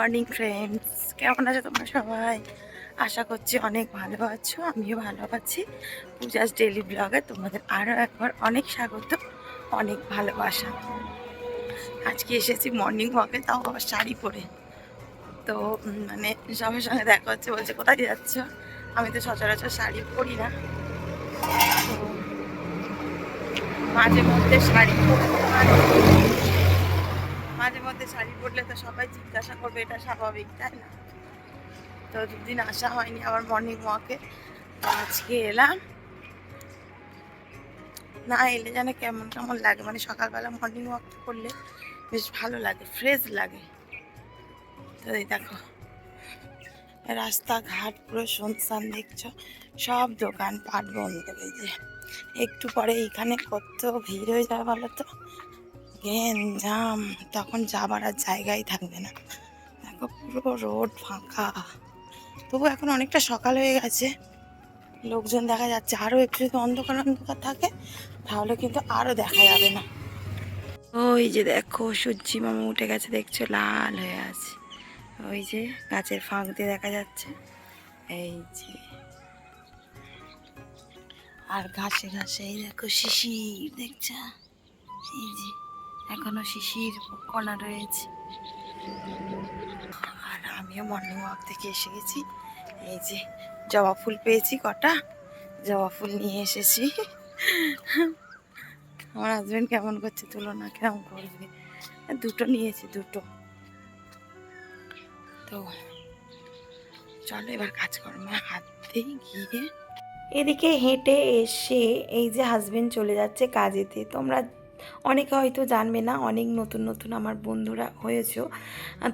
Morning friends. কেমন আছো তোমরা সবাই? আশা করছি অনেক ভালো আছো, আমিও ভালো আছি। পূজাস ডেলি ব্লগে তোমাদের আরও একবার অনেক স্বাগত, অনেক ভালোবাসা। আজকে এসেছি মর্নিং ওয়াকে, তাও আবার শাড়ি পরে। তো মানে সবার সঙ্গে দেখা হচ্ছে বলছে, কোথায় যাচ্ছ? আমি তো সচরাচর শাড়ি পরি না। তো মাঝে মধ্যে শাড়ি হয়। মাঝে মধ্যে শাড়ি পরলে তো সবাই জিজ্ঞাসা করবে, এটা স্বাভাবিক, তাই না? তো দুদিন আসা হয়নি আমার মর্নিং ওয়াকে আজকে এলাম। না, এলে যেন কেমন কেমন লাগে মানে সকালবেলা মর্নিং ওয়াক করলে বেশ ভালো লাগে ফ্রেশ লাগে। তো এই দেখো, রাস্তাঘাট পুরো শুনশান দেখছ, সব দোকান পাট বন্ধ এই যে। একটু পরে এইখানে কত ভিড় হয়ে যাবে বলো তো? জাম, তখন যাবার আর জায়গাই থাকবে না। দেখো পুরো রোড ফাঁকা। তবু এখন অনেকটা সকাল হয়ে গেছে। লোকজন দেখা যাচ্ছে আরও একটু যদি অন্ধকার অন্ধকার থাকে, তাহলে কিন্তু আরও দেখা যাবে না। ওই যে দেখো, সূর্যি মামা উঠে গেছে, দেখছ? লাল হয়ে আছে। ওই যে গাছের ফাঁক দিয়ে দেখা যাচ্ছে। এই যে। আর ঘাসে ঘাসে, এই দেখো শিশির, দেখছ? এই যে এখনও শিশির কণা রয়েছে। আর আমিও মর্নিং ওয়াক থেকে এসে গেছি। এই যে জবা ফুল পেয়েছি কটা। জবা ফুল নিয়ে এসেছি। আমার হাজব্যান্ড কেমন করছে তুলনা কেমন করবে? দুটো নিয়েছি, দুটো। তো চলো এবার কাজকর্মে হাত দিয়ে গিয়ে এদিকে হেঁটে এসে এই যে হাজবেন্ড চলে যাচ্ছে কাজেতে। তোমরা অনেকে হয়তো জানবে না, অনেক নতুন নতুন আমার বন্ধুরা হয়েছো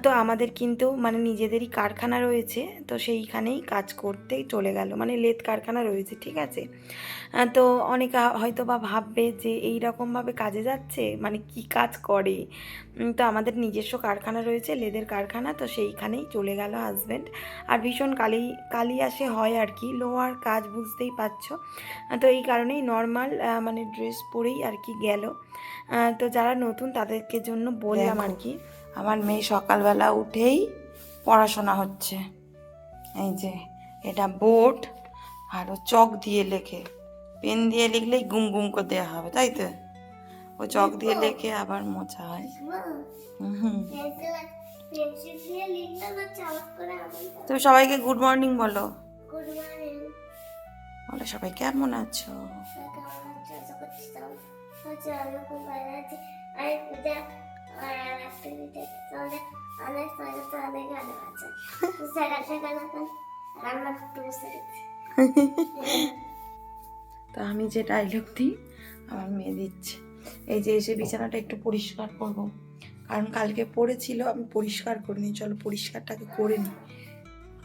তো আমাদের কিন্তু মানে নিজেদেরই কারখানা রয়েছে, তো সেইখানেই কাজ করতেই চলে গেল। মানে লেদ কারখানা রয়েছে, ঠিক আছে? তো অনেকে হয়তো বা ভাববে যে এই রকমভাবে কাজে যাচ্ছে? মানে কি কাজ করে? তো আমাদের নিজস্ব কারখানা রয়েছে লেদের কারখানা তো সেইখানেই চলে গেল হাজব্যান্ড আর ভীষণ কালি কালি আসে হয় আর কি লোহার কাজ বুঝতেই পারছ। তো এই কারণেই নর্মাল মানে ড্রেস পরেই আর কি গেল। তো যারা নতুন তাদেরকে জন্য বললাম আর কি। আমার মেয়ে সকালবেলা উঠেই পড়াশোনা হচ্ছে। এই যে এটা বোর্ড আর ও চক দিয়ে লেখে। পেন দিয়ে লিখলেই গুম গুম করে দেওয়া হবে তাই তো? ও চক দিয়ে লেখে আবার মোছা হয়। তুমি সবাইকে গুড মর্নিং বলো। বলো সবাই কেমন আছো? তো আমি যে ডায়লগ দিই, আমার মেয়ে দিচ্ছে। এই যে এসে বিছানাটা একটু পরিষ্কার করব। কারণ কালকে পড়েছিল, আমি পরিষ্কার করে নিই চলো পরিষ্কারটাকে করে নিই।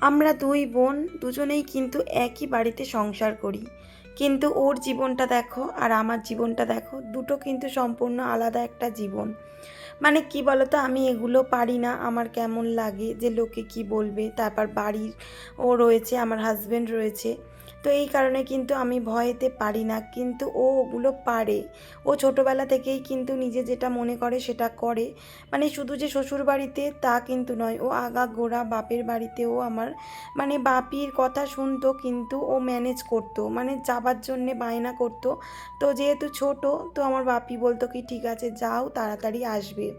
আমরা দুই বোন দুজনেই কিন্তু একই বাড়িতে সংসার করি। কিন্তু ওর জীবনটা দেখো আর আমার জীবনটা দেখো, দুটো কিন্তু সম্পূর্ণ আলাদা একটা জীবন। মানে কি বলতো, আমি এগুলো পারি না। আমার কেমন লাগে যে লোকে কি বলবে। তারপর বাড়ির ও রয়েছে, আমার হাজব্যান্ড রয়েছে। তো এই কারণে কিন্তু আমি ভয়েতে পারি না। কিন্তু ও ওগুলো পারে। ও ছোটোবেলা থেকেই কিন্তু নিজে যেটা মনে করে সেটা করে। মানে শুধু যে শ্বশুর বাড়িতে তা কিন্তু নয়, ও আগা গোড়া বাপের বাড়িতেও আমার মানে বাপির কথা শুনতো কিন্তু ও ম্যানেজ করতো। মানে যাবার জন্যে বায়না করতো। তো যেহেতু ছোট, তো আমার বাপি বলতো কি, ঠিক আছে, যাও, তাড়াতাড়ি আসবে।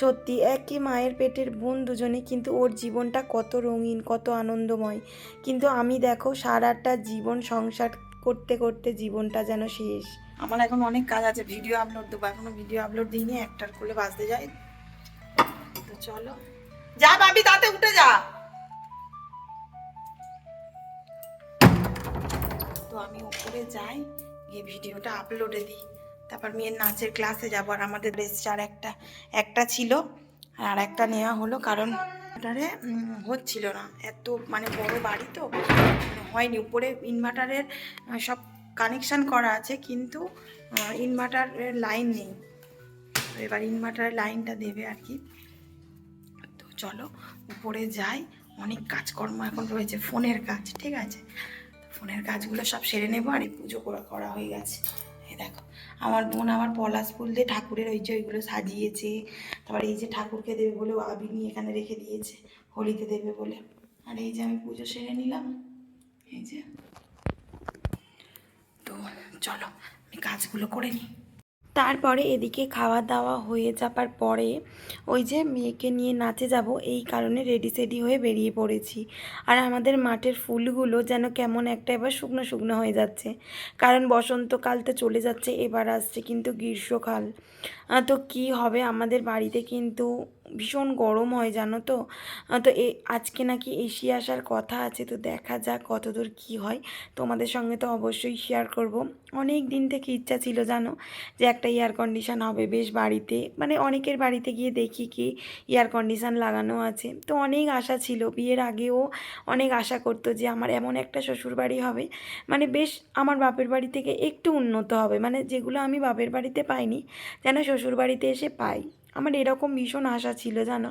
সত্যি, একই মায়ের পেটের বোন দুজনে কিন্তু ওর জীবনটা কত রঙিন, কত আনন্দময়। কিন্তু আমি দেখো, সারাটা জীবন সংসার করতে করতে জীবনটা যেন শেষ। আমার এখন অনেক কাজ আছে, ভিডিও আপলোড দেবো। এখনও ভিডিও আপলোড দিইনি, একটার করলে বাজতে যাই তো চলো। যা ভাবি, তাতে উঠে যা। তো আমি উপরে যাই, গিয়ে ভিডিওটা আপলোডে দিই। তারপর মেয়ের নাচের ক্লাসে যাব আর আমাদের রেজিস্টার একটা একটা ছিল আর একটা নেওয়া হলো কারণ ইনভার্টারে হচ্ছিল না। এত মানে বড় বাড়ি তো মানে হয়নি। উপরে ইনভার্টারের সব কানেকশান করা আছে কিন্তু ইনভার্টারের লাইন নেই। এবার ইনভার্টারের লাইনটা দেবে আর কি। তো চলো, উপরে যাই। অনেক কাজকর্ম এখন রয়েছে, ফোনের কাজ, ঠিক আছে? ফোনের কাজগুলো সব সেরে নেব আর এই পুজো করা হয়ে গেছে। এই দেখো আমার বোন আমার পলাশ ফুল দিয়ে ঠাকুরের ওই যে ওইগুলো সাজিয়েছে। তারপর এই যে ঠাকুরকে দেবে বলে ও আবির নিয়ে এখানে রেখে দিয়েছে, হোলিতে দেবে বলে। আর এই যে আমি পুজো সেরে নিলাম। এই যে। তো চলো, আমি কাজগুলো করে নিই। তারপরে এদিকে খাওয়া দাওয়া হয়ে যাবার পরে ওই যে মেয়েকে নিয়ে নাচে যাব, এই কারণে রেডি সেডি হয়ে বেরিয়ে পড়েছি। আর আমাদের মাঠের ফুলগুলো যেন কেমন একটা এবার শুকনো শুকনো হয়ে যাচ্ছে। কারণ বসন্তকাল তো চলে যাচ্ছে, এবার আসছে কিন্তু গ্রীষ্মকাল। তো কি হবে আমাদের বাড়িতে কিন্তু ভীষণ গরম হয়, জানো তো? তো এ, আজকে নাকি এসি আসার কথা আছে, তো দেখা যাক কতদূর কি হয়। তোমাদের সঙ্গে তো অবশ্যই শেয়ার করব। অনেক দিন থেকে ইচ্ছা ছিল, জানো, যে একটা এয়ার কন্ডিশান হবে, বেশ বাড়িতে মানে অনেকের বাড়িতে গিয়ে দেখি কি এয়ার কন্ডিশান লাগানো আছে। তো অনেক আশা ছিল, বিয়ের আগেও অনেক আশা করতো যে আমার এমন একটা শ্বশুর বাড়ি হবে মানে বেশ আমার বাপের বাড়ি থেকে একটু উন্নত হবে মানে যেগুলো আমি বাপের বাড়িতে পাইনি, যেন শ্বশুর বাড়িতে এসে পাই। আমার এরকম ভীষণ আশা ছিল, জানো?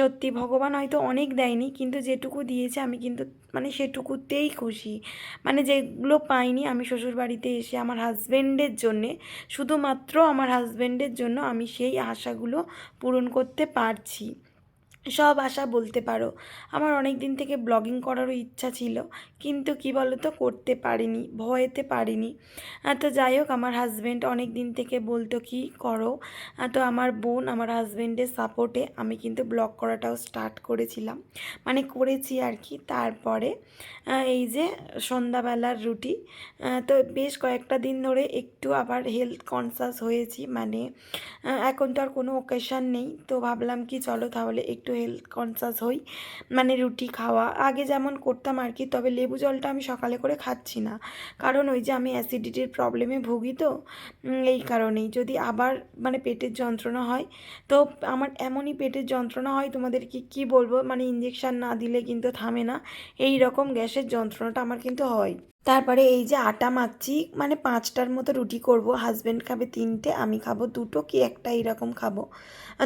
সত্যি ভগবান হয়তো অনেক দেয়নি, কিন্তু যেটুকু দিয়েছে আমি কিন্তু মানে সেটুকুতেই খুশি। মানে যেগুলো পাইনি আমি শ্বশুরবাড়িতে এসে আমার হাজব্যান্ডের জন্যে, শুধুমাত্র আমার হাজব্যান্ডের জন্য আমি সেই আশাগুলো পূরণ করতে পারছি। সব আশা বলতে পারো। আমার অনেক দিন থেকে ব্লগিং করারও ইচ্ছা ছিল, কিন্তু কি বলো তো করতে পারিনি, ভয়েতে পারিনি। তো যাই হোক, আমার হাজব্যান্ড অনেক দিন থেকে বলতো, কি করো? তো আমার বোন, আমার হাজব্যান্ডের সাপোর্টে আমি কিন্তু ব্লগ করাটাও স্টার্ট করেছিলাম। মানে করেছি আর কি। তারপরে এই যে সন্ধ্যাবেলার রুটি তো বেশ কয়েকটা দিন ধরে একটু আবার হেলথ কনসাস হয়েছি। মানে এখন তো আর কোনো ওকেশান নেই। তো ভাবলাম কি, চলো তাহলে একটু হেলথ কনসাস হই মানে রুটি খাওয়া। আগে যেমন করতাম আর কি, তবে লেবু জলটা আমি সকালে করে খাচ্ছি না। কারণ ওই যে আমি অ্যাসিডিটির প্রবলেমে ভুগি তো এই কারণেই। যদি আবার মানে পেটের যন্ত্রণা হয়, তো আমার এমনই পেটের যন্ত্রণা হয় তোমাদেরকে কি বলব? মানে ইঞ্জেকশান না দিলে কিন্তু থামে না। এই রকম গ্যাসের যন্ত্রণাটা আমার কিন্তু হয়। তারপরে এই যে আটা মাখছি মানে পাঁচটার মতো রুটি করব। হাজব্যান্ড খাবে তিনটে, আমি খাব দুটো, কি একটা এরকম খাব।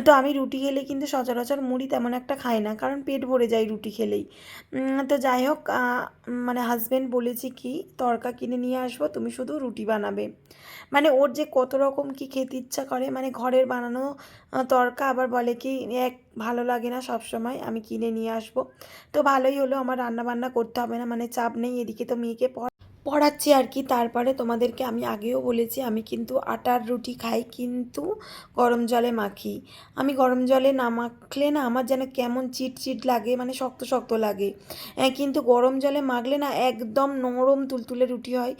তো আমি রুটি খেলে কিন্তু সচরাচর মুড়ি তেমন একটা খাই না, কারণ পেট ভরে যায় রুটি খেলেই। তো যাই হোক মানে হাজব্যান্ড বলেছি কি, তরকা কিনে নিয়ে আসব, তুমি শুধু রুটি বানাবে। মানে ওর যে কত রকম কি খেতে ইচ্ছা করে মানে ঘরের বানানো তরকা আবার বলে কি, এক ভালো লাগে না সব সময় আমি কিনে নিয়ে আসব। তো ভালোই হলো, আমার রান্না বান্না করতে হবে না মানে চাপ নেই, এদিকে তো মেয়েকে পড়- পড়াচ্ছি আর কি। তারপরে তোমাদেরকে আমি আগেও বলেছি, আমি কিন্তু আটার রুটি খাই কিন্তু গরম জলে মাখি। আমি গরম জলে না মাখলে না আমার যেন কেমন চিট চিট লাগে মানে শক্ত শক্ত লাগে। কিন্তু গরম জলে মাখলে না একদম নরম তুলতুলে রুটি হয়।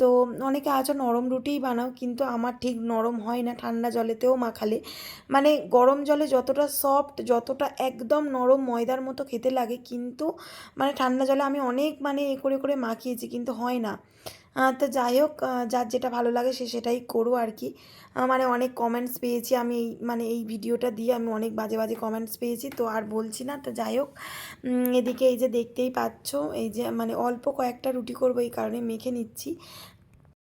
তো অনেকে আছো নরম রুটিই বানাও কিন্তু আমার ঠিক নরম হয় না, ঠান্ডা জলেতেও মাখালে। মানে গরম জলে যতটা সফট যতটা একদম নরম ময়দার মতো খেতে লাগে কিন্তু মানে ঠান্ডা জলে আমি অনেক মানে এ করে করে মাখিয়েছি কিন্তু হয় না। তো যাই হোক যার যেটা ভালো লাগে সে সেটাই করো আর কি। মানে অনেক কমেন্টস পেয়েছি আমি এই মানে এই ভিডিওটা দিয়ে আমি অনেক বাজে বাজে কমেন্টস পেয়েছি, তো আর বলছি না। তো যাই হোক এদিকে এই যে দেখতেই পাচ্ছ, এই যে মানে অল্প কয়েকটা রুটি করব এই কারণে মেখে নিচ্ছি।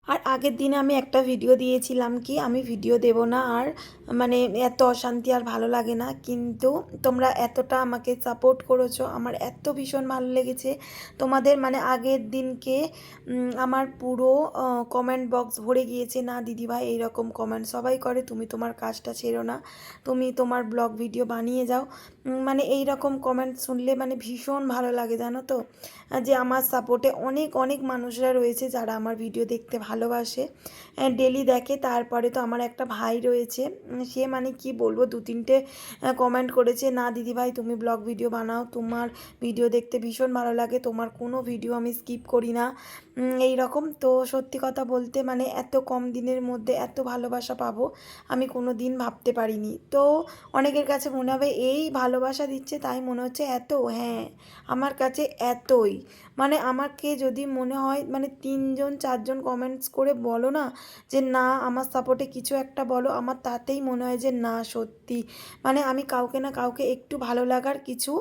আর আগের দিনে আমি একটা ভিডিও দিয়েছিলাম কি, আমি ভিডিও দেব না আর মানে এত অশান্তি আর ভালো লাগে না। কিন্তু তোমরা এতটা আমাকে সাপোর্ট করেছ, আমার এত ভীষণ ভালো লেগেছে। তোমাদের মানে আগের দিনকে আমার পুরো কমেন্ট বক্স ভরে গিয়েছে, না দিদিভাই, এইরকম কমেন্ট সবাই করে, তুমি তোমার কাজটা ছেড়ো না। তুমি তোমার ব্লগ ভিডিও বানিয়ে যাও। মানে এই রকম কমেন্ট শুনলে মানে ভীষণ ভালো লাগে, জানো তো? যে আমার সাপোর্টে অনেক অনেক মানুষরা রয়েছে যারা আমার ভিডিও দেখতে ভালোবাসে। ডেলি দেখে, তারপরে তো আমার একটা ভাই রয়েছে। সে মানে কি বলব, দু তিনটে কমেন্ট করেছে, না, দিদিভাই, তুমি ব্লগ ভিডিও বানাও। তোমার ভিডিও দেখতে ভীষণ ভালো লাগে। তোমার কোনো ভিডিও আমি স্কিপ করি না। এই রকম তো সত্যি কথা বলতে মানে এত কম দিনের মধ্যে এত ভালোবাসা পাবো, আমি কোনো দিন ভাবতে পারিনি। তো অনেকের কাছে মনে হবে, এই ভালোবাসা দিচ্ছে, তাই মনে হচ্ছে এত? হ্যাঁ আমার কাছে এতই। মানে আমাকে যদি মনে হয় মানে তিনজন, চারজন কমেন্টস করে বলো না, যে না, আমার সাপোর্টে কিছু একটা বলো, আমার তাতেই মনে হয় যে না, সত্যি। মানে আমি কাউকে না কাউকে একটু ভালো লাগার কিছু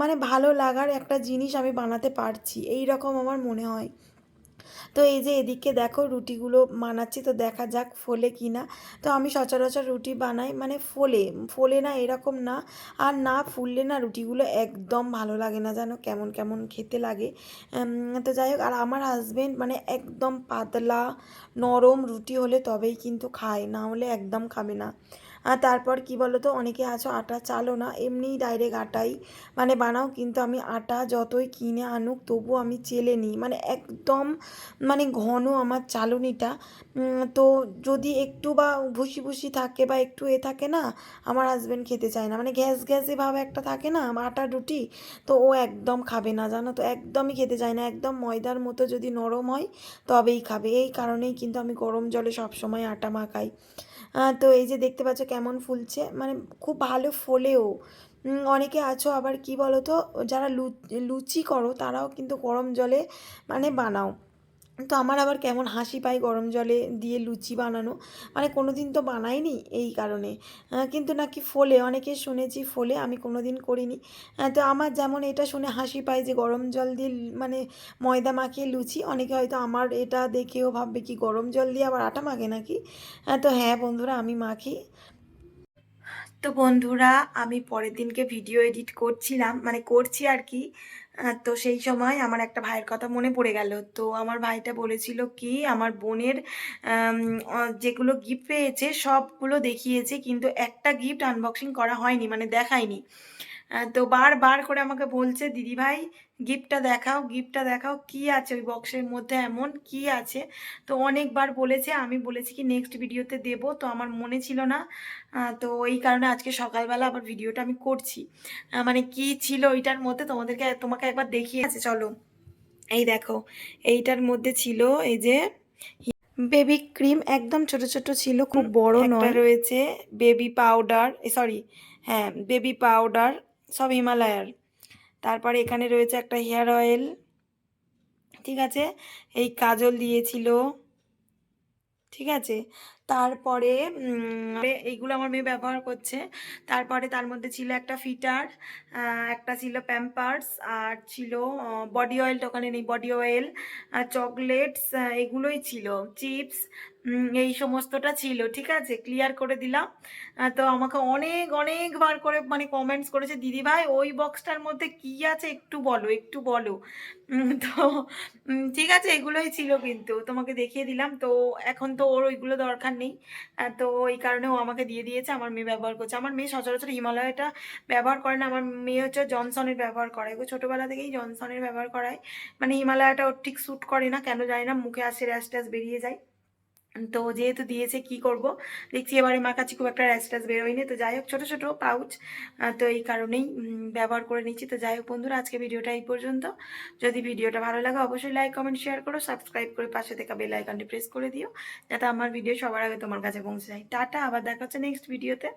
মানে ভালো লাগার একটা জিনিস আমি বানাতে পারছি। এই রকম আমার মনে হয়। তো এই যে এদিকে দেখো রুটিগুলো বানাচ্ছি, তো দেখা যাক ফোলে কি না। তো আমি সচরাচর রুটি বানাই মানে ফোলে ফোলে না এরকম না। আর না ফুললে না রুটিগুলো একদম ভালো লাগে না, জানো কেমন কেমন খেতে লাগে। তো যাই হোক, আর আমার হাজবেন্ড মানে একদম পাতলা, নরম রুটি হলে তবেই কিন্তু খায়, না হলে একদম খাবে না। আর তারপর কি বলো তো অনেকে আছো আটা চালো না, এমনিই ডাইরেক্ট আটাই। মানে বানাও, কিন্তু আমি আটা যতই কিনে আনুক, তবু আমি চেলে নিই। মানে একদম মানে ঘন আমার চালনিটা। তো যদি একটু বা ভুসি ভুসি থাকে বা একটু এ থাকে না, আমার হাজব্যান্ড খেতে চায় না। মানে গ্যাস গ্যাসে ভাব একটা থাকে না, আটা রুটি, তো ও একদম খাবে না, জানো তো। একদমই খেতে চায় না। একদম ময়দার মতো যদি নরম হয়, তবেই খাবে। এই কারণেই কিন্তু আমি গরম জলে সবসময় আটা মাখাই। তো এই যে দেখতে পাচ্ছ কেমন ফুলছে মানে খুব ভালো ফোলেও। অনেকে আছো আবার কি বলো তো যারা লুচি করো তারাও কিন্তু গরম জলে মানে বানাও। তো আমার আবার কেমন হাসি পায় গরম জলে দিয়ে লুচি বানানো? মানে কোনো দিন তো বানাইনি এই কারণে। কিন্তু নাকি ফোলে, অনেকে শুনেছি ফোলে, আমি কোনো দিন করিনি তো আমার যেমন এটা শুনে হাসি পায় যে গরম জল দিয়ে মানে ময়দা মাখিয়ে লুচি, অনেকে হয়তো আমার এটা দেখেও ভাববে কি গরম জল দিয়ে আবার আটা মাখে নাকি? তো হ্যাঁ বন্ধুরা, আমি মাখি। তো বন্ধুরা, আমি পরের দিনকে ভিডিও এডিট করছিলাম মানে করছি আর কি। তো সেই সময় আমার একটা ভাইয়ের কথা মনে পড়ে গেল। তো আমার ভাইটা বলেছিল কি, আমার বোনের যেগুলো গিফট পেয়েছে সবগুলো দেখিয়েছে, কিন্তু একটা গিফট আনবক্সিং করা হয়নি মানে দেখায়নি। তো তো বারবার করে আমাকে বলছে দিদি ভাই গিফটটা দেখাও গিফটটা দেখাও কি আছে ওই বক্সের মধ্যে এমন কি আছে? তো অনেকবার বলেছে আমি বলেছি কি নেক্সট ভিডিওতে দেব তো আমার মনে ছিল না। তো এই কারণে আজকে সকালবেলা আবার ভিডিওটা আমি করছি। মানে কি ছিল ওইটার মধ্যে তোমাদেরকে তোমাকে একবার দেখিয়ে আছে চলো। এই দেখো এইটার মধ্যে ছিল এই যে বেবি ক্রিম একদম ছোট ছোট ছিল খুব বড় নয়। রয়েছে। বেবি পাউডার সরি হ্যাঁ বেবি পাউডার সব হিমালয়ার। তারপরে এখানে রয়েছে একটা হেয়ার অয়েল ঠিক আছে? এই কাজল দিয়েছিল ঠিক আছে? তারপরে এইগুলো আমার মেয়ে ব্যবহার করছে। তারপরে তার মধ্যে ছিল একটা ফিটার একটা ছিল প্যাম্পার্স, আর ছিল বডি অয়েল ওখানে নেই বডি অয়েল চকলেটস এগুলোই ছিল। চিপস এই সমস্তটা ছিল, ঠিক আছে? ক্লিয়ার করে দিলাম। তো আমাকে অনেক, অনেকবার করে মানে কমেন্টস করেছে, দিদি ভাই, ওই বক্সটার মধ্যে কি আছে? একটু বলো একটু বলো। তো ঠিক আছে, এগুলোই ছিল কিন্তু। তোমাকে দেখিয়ে দিলাম। তো এখন তো ওর ওইগুলো দরকার নেই। তো এই কারণে ও আমাকে দিয়ে দিয়েছে, আমার মেয়ে ব্যবহার করছে। আমার মেয়ে সচরাচর হিমালয়টা ব্যবহার করে না, আমার মেয়ে হচ্ছে জনসনের ব্যবহার করে। ও ছোটোবেলা থেকেই জনসনের ব্যবহার করায়। মানে হিমালয়টা ওর ঠিক শ্যুট করে না, কেন জানি না, মুখে আসে র্যাশ ট্যাশ বেরিয়ে যায়। তো যেহেতু দিয়েছে কি করব? দেখছি এবারে মা কাছে খুব একটা র্যাশ ট্যাশ বেরোয়নি, তো যাই হোক, ছোটো ছোটো পাউচ তো এই কারণেই ব্যবহার করে নিচ্ছি। তো যাই হোক বন্ধুরা, আজকে ভিডিওটা এই পর্যন্ত। যদি ভিডিওটা ভালো লাগে, অবশ্যই লাইক কমেন্ট শেয়ার করো সাবস্ক্রাইব করে পাশে থাকা বেল আইকনটি প্রেস করে দিও, যাতে আমার ভিডিও সবার আগে তোমার কাছে পৌঁছে যায়। টাটা, আবার দেখা হচ্ছে নেক্সট ভিডিওতে